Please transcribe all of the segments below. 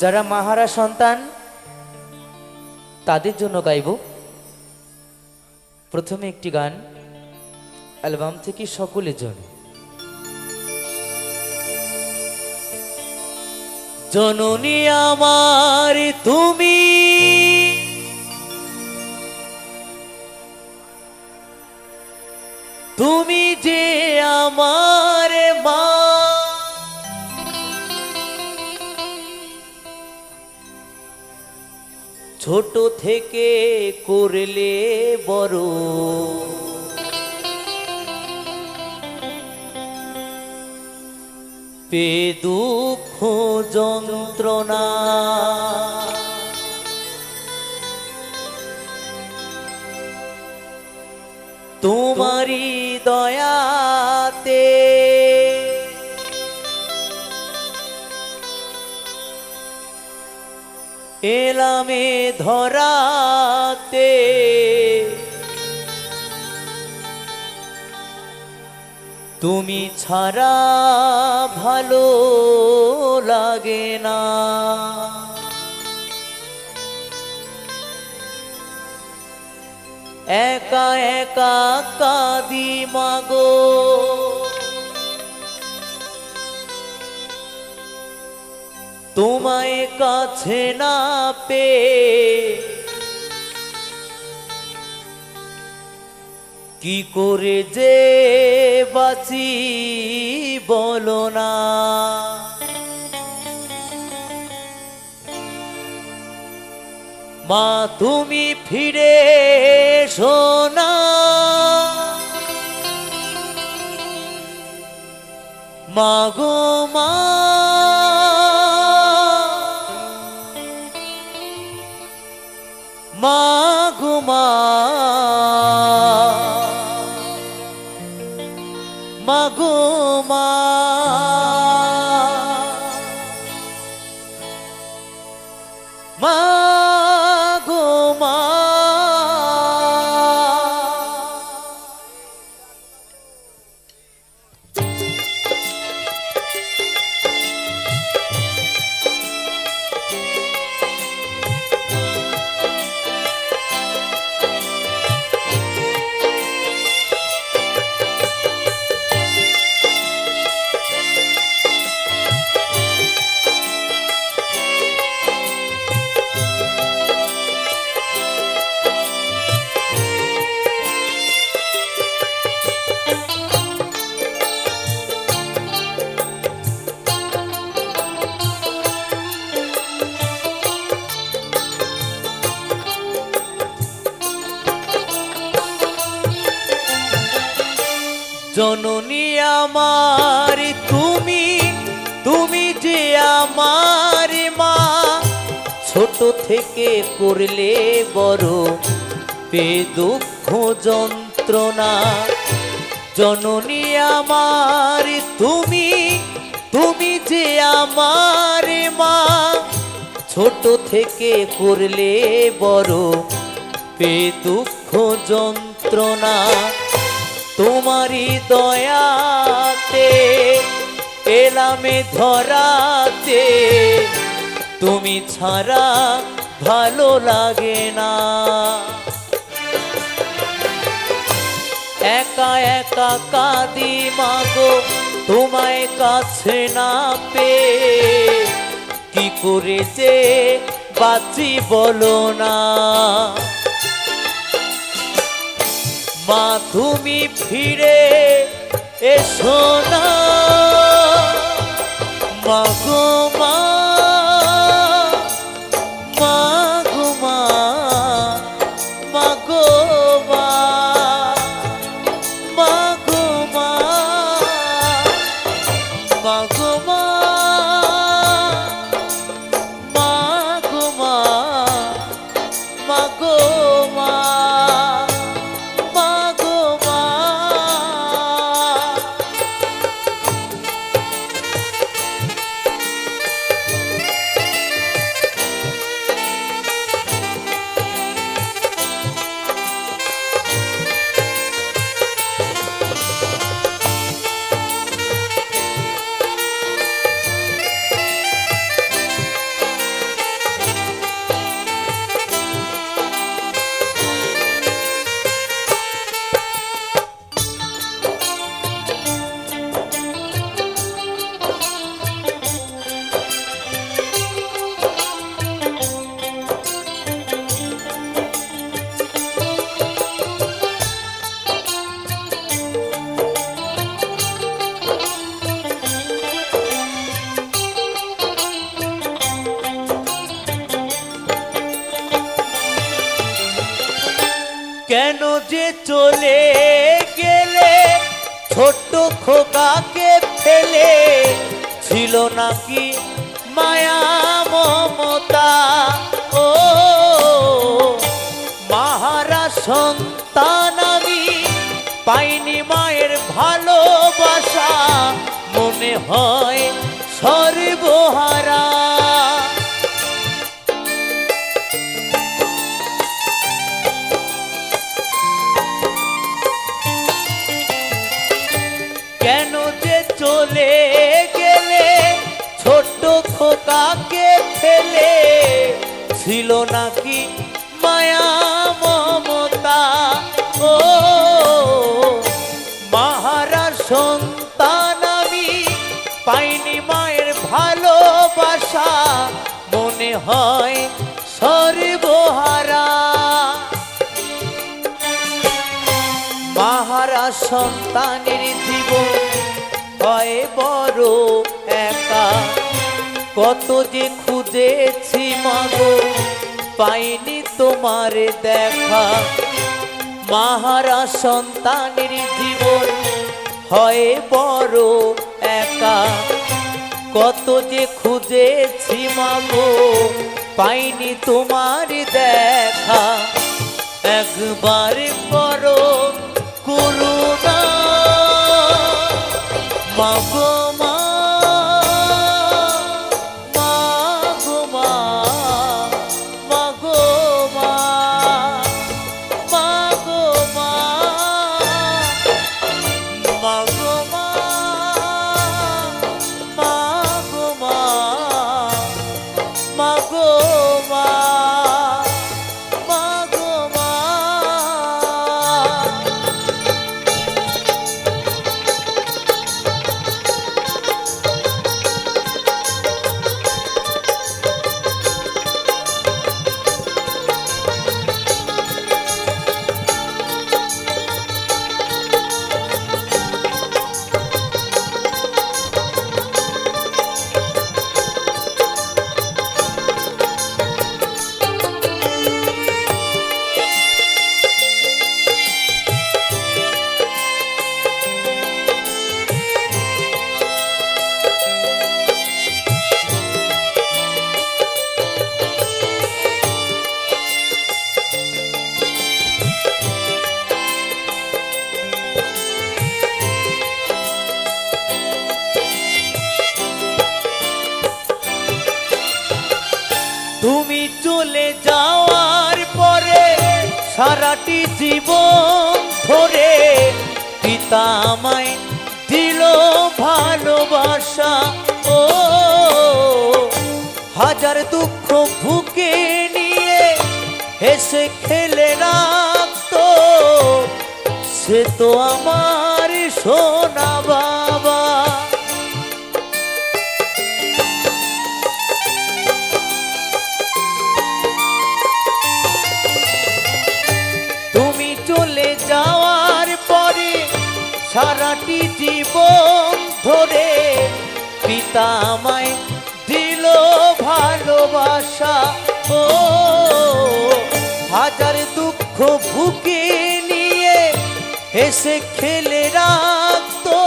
যারা মাহারা সন্তান, তাদের জন্য গাইব। প্রথমে একটি গান, অ্যালবাম থেকে সকলের জন্য জননী আমার, তুমি ছোট থেকে করলে বড়। পে দুঃখ যন্ত্রণা। তোমারি দয়াতে এলামে ধরাতে। তুমি ছাড়া ভালো লাগে না। একা একা কাদি মাগো। তোমায় কাছে না পে কি করে যে বাঁচি বলো না। মা, তুমি ফিরে সোনা মাগো মা Whoa. জননী আমার, তুমি তুমি যে আমার মা, ছোট থেকে করলে বড় পে দুঃখ যন্ত্রণা। জননী আমার, তুমি তুমি যে আমার মা, ছোট থেকে করলে বড় পে দুঃখ যন্ত্রণা। তোমারি দয়াতে, এলামে ধরাতে। তুমি ছাড়া ভালো লাগে না। একা একা কাঁদি মাগো, তোমায় কাছে না পে কি করে যে বাঁচি বলো না। মা তুমি ফিরে এসো না। মা গো মা কেন যে চলে গেলে? ছোট্ট খোকাকে ফেলে ছিল নাকি মায়া, মমতা? ও, মাহারা সন্তান আমি পাইনি মায়ের ভালোবাসা। মনে হয় খোকাকে ফেলে ছিল নাকি মায়া, মমতা? ও, মাহারার সন্তান আমি পাইনি মায়ের ভালোবাসা। মনে হয় সর্বহারা। মাহারা সন্তানের জীবন হয় বড় একা। কত যে খুঁজেছি মাগো, পাইনি তোমার দেখা। মাহারা সন্তানের জীবন হয় বড় একা। কত যে খুঁজেছি মাগো, পাইনি তোমার দেখা। একবার করো করুণা, মাগো। Jehovah. সারাটি জীবন ধরে পিতা আমায় দিল ভালোবাসা। ও, হাজার দুঃখ ভুকে নিয়ে হেসে খেলে রাখতো। সে তো আমার সোনা ও হাজার দুঃখ বুকে নিয়ে হেসে খেলে রাখতো।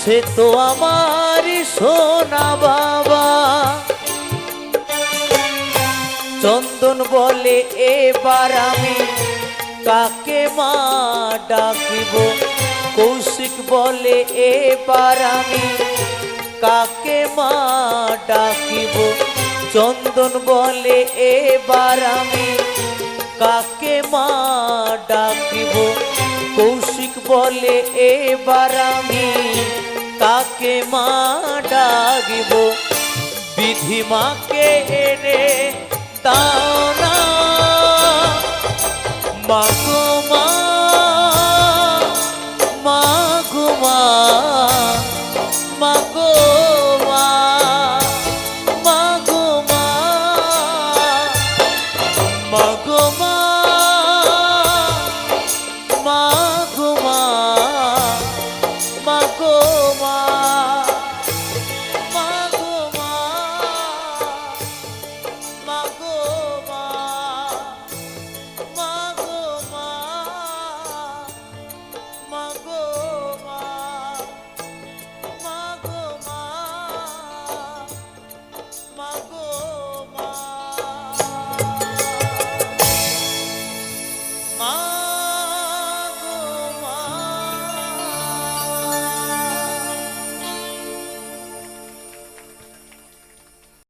সে তো আমার সোনা বাবা। চন্দন বলে, এবার আমি কাকে মা ডাকিব? কৌশিক বলে, এবার আমি কাকে মা ডাকিব? চন্দন বলে, এবার আমি কাকে মা ডাকিব? কৌশিক বলে, এবার আমি কাকে মা ডাকিব? বিধি মাকে এনে দাও না মা como